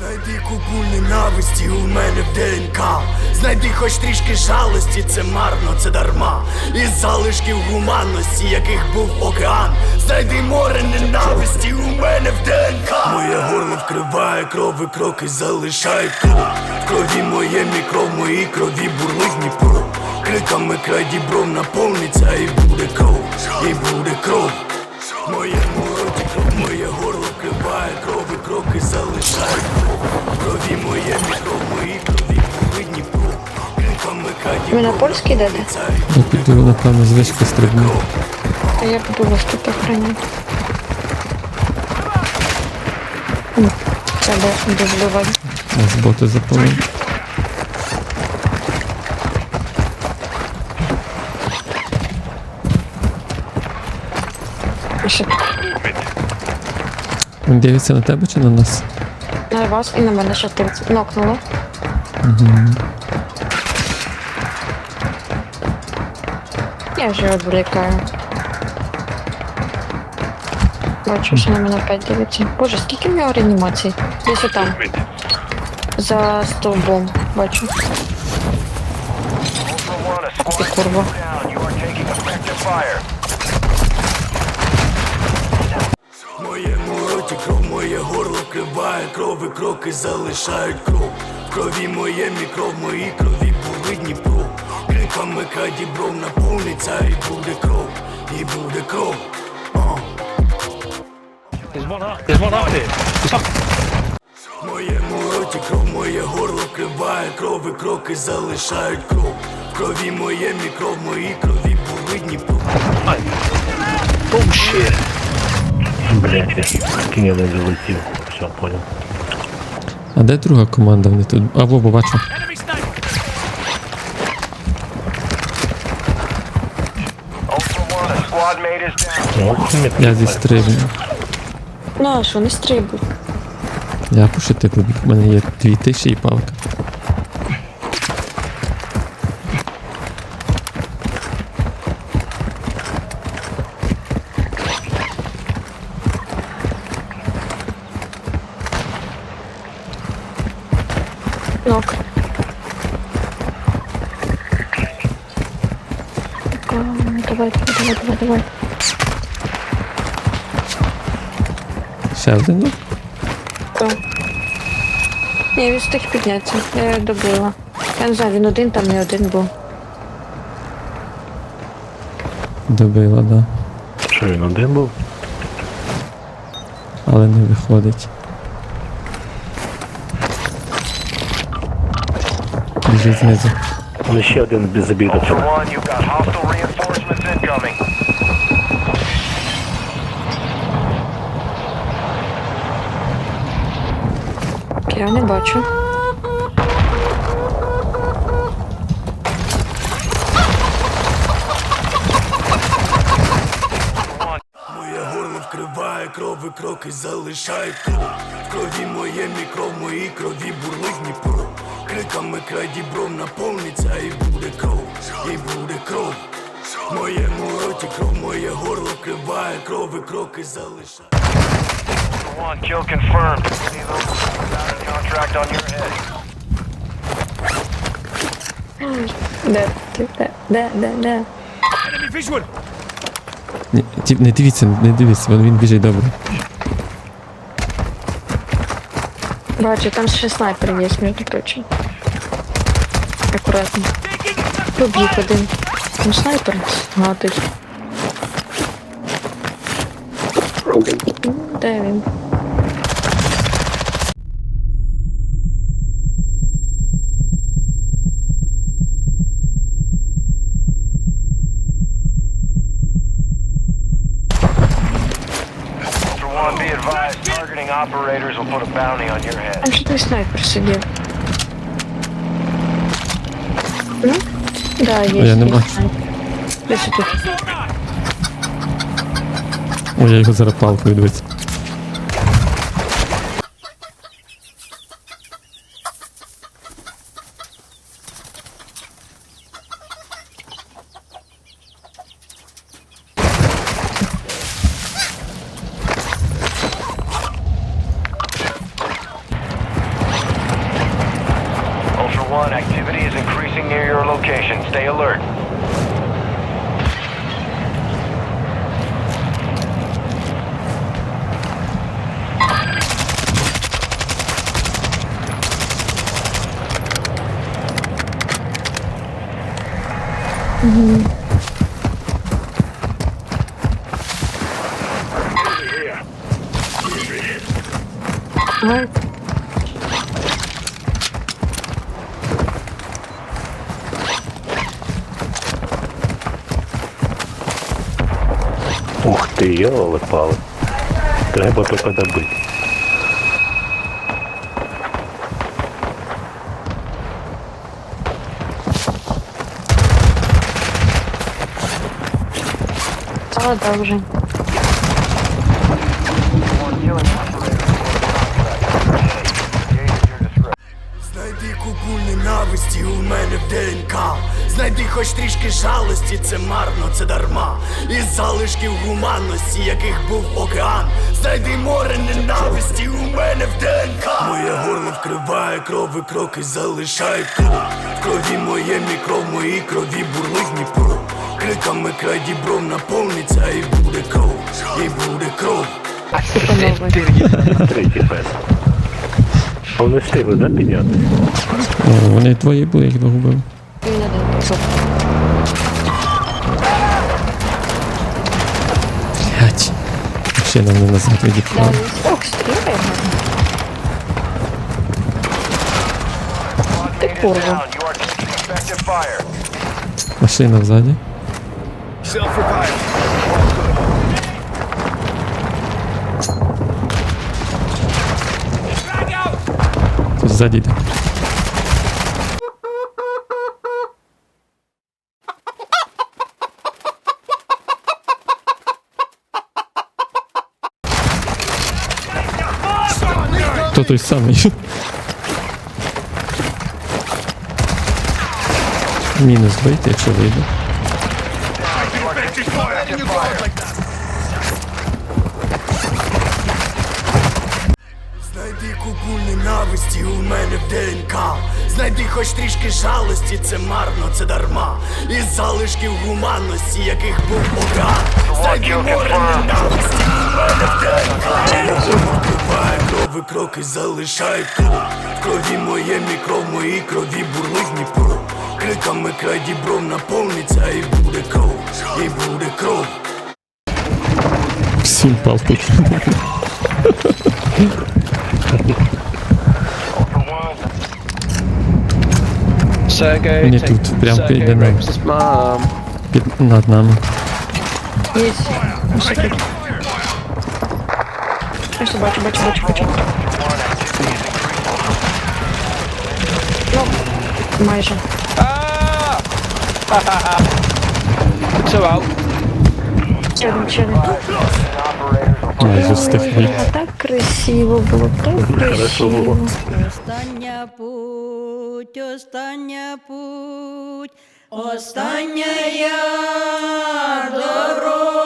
Знайди купу ненависті у мене в ДНК. Знайди хоч трішки жалості, це марно, це дарма. Із залишків гуманності, яких був океан. Знайди море ненависті у мене в ДНК. Моє горло вкриває кров і кроки залишають кров В крові моє мікро, в моїй крові бурлить Дніпро. Криками край дібром наповниться і буде кров, і буде кров. В моєму роті кров, моє горло вкриває кров і кроки залишають крові моє мікро, крові. Криками каді Ви на польський йдете? Я піду, напевно, з вишки стрибну. А я буду вас тут охраняти. Треба дозбивати. Нас боти запалили. Ще Він дивиться на тебе чи на нас? На вас і на мене ще 30. Нокнуло. Я вже відволікаю. Бачу, що на мене опять дивиться. Боже, скільки в нього реанімацій? Десь отам. За стовбом, бачу. Ти курва. Моєму кров, моє горло вкриває кров і кроки залишають кров. В крові моє мікро, в моїй крові були Дніпро. Криками каді бров наповниться і буде кров, і буде кров. В моєму роті кров, моє горло вкриває кров і кроки залишають кров. В крові моє мікро, в моїй крові були Дніпро. Bullshit. Блять, я не залетів. Все, понял. А де друга команда? Вони тут. А, во, бачу. Ну, Я зі стрибну. Ну а що, не стрибуй. Я пошити побіг. У мене є дві тисячі і палка. Нок. Давай, давай, давай, давай, давай. Ще один. ну? Так. Ні, він встиг піднятися. Я його добила. Я не знаю, він один там не один був. Добила, да. що він один був? Але не виходить. Біжить знизу. Ну ще один без забіг до Ultra цього. One, you've got hostile reinforcements incoming. Я не бачу. Моє горло вкриває кров і кроки залишають кров. В крові моє мікро, в моїй крові бурлить Дніпро. Криками край дібром наповниться і буде кров, і буде кров. Моєму роті кров, моє горло вкриває кров і кроки залишають. One, kill confirmed. Contract on your head. Де? Де? Де? Де? Де? Ні, ті- не дивіться, не дивіться, він, він біжить добре. Бачу, там ще снайпер є, між прочим. Акуратно. Побіг один. Там снайпер гатить. Де він? Там что ты снайпер сидел? Ну? Да, есть. А я не є бачу. снайпер. Десь тут. Ой, я його зараз палкою дивиться. 1, activity is increasing near your location. Stay alert. Ай, Ух ти, йоли пали. Треба тебе добити. стало добре. Знайди купу ненависті у мене в ДНК Знайди хоч трішки жалості, це марно, це дарма. Із залишків гуманності, яких був океан. Знайди море ненависті у мене в ДНК. Моє горло вкриває кров і кроки залишають кров В крові моє мікро, в моїй крові бурлить Дніпро. Криками край дібров наповниться і буде кров, і буде кров. Типа Третій пес. А вони встигли, да, підняти? Вони твої були, їх догубив. Він один пішов. Блять. Ще нам не назад відіпхав. Да, ох, стріляє. Squad mate is курва. down. You are Той самий? Мінус бийте, якщо вийде. Знайди купу ненависті у мене в ДНК. Знайди хоч трішки жалості, це марно, це дарма. Із залишків гуманності, яких був океан Знайди море ненависті у мене в ДНК. Вбиває кров і кроки залишають кров В крові моє мікро, в моїй крові бурлить Дніпро. Криками край дібров наповниться і буде кров, і буде кров. Всім пав тут. Sergey, Вони take- тут, прям Sergey піде нам. rapes his mom. Під над нами. Є. Ось тут. Ось бачу, бачу, бачу, бачу. Ну, майже. Two out. Ще один, ще один. Майже встиг вийти. Так красиво було, так красиво. Остання путь, остання путь, остання дорога,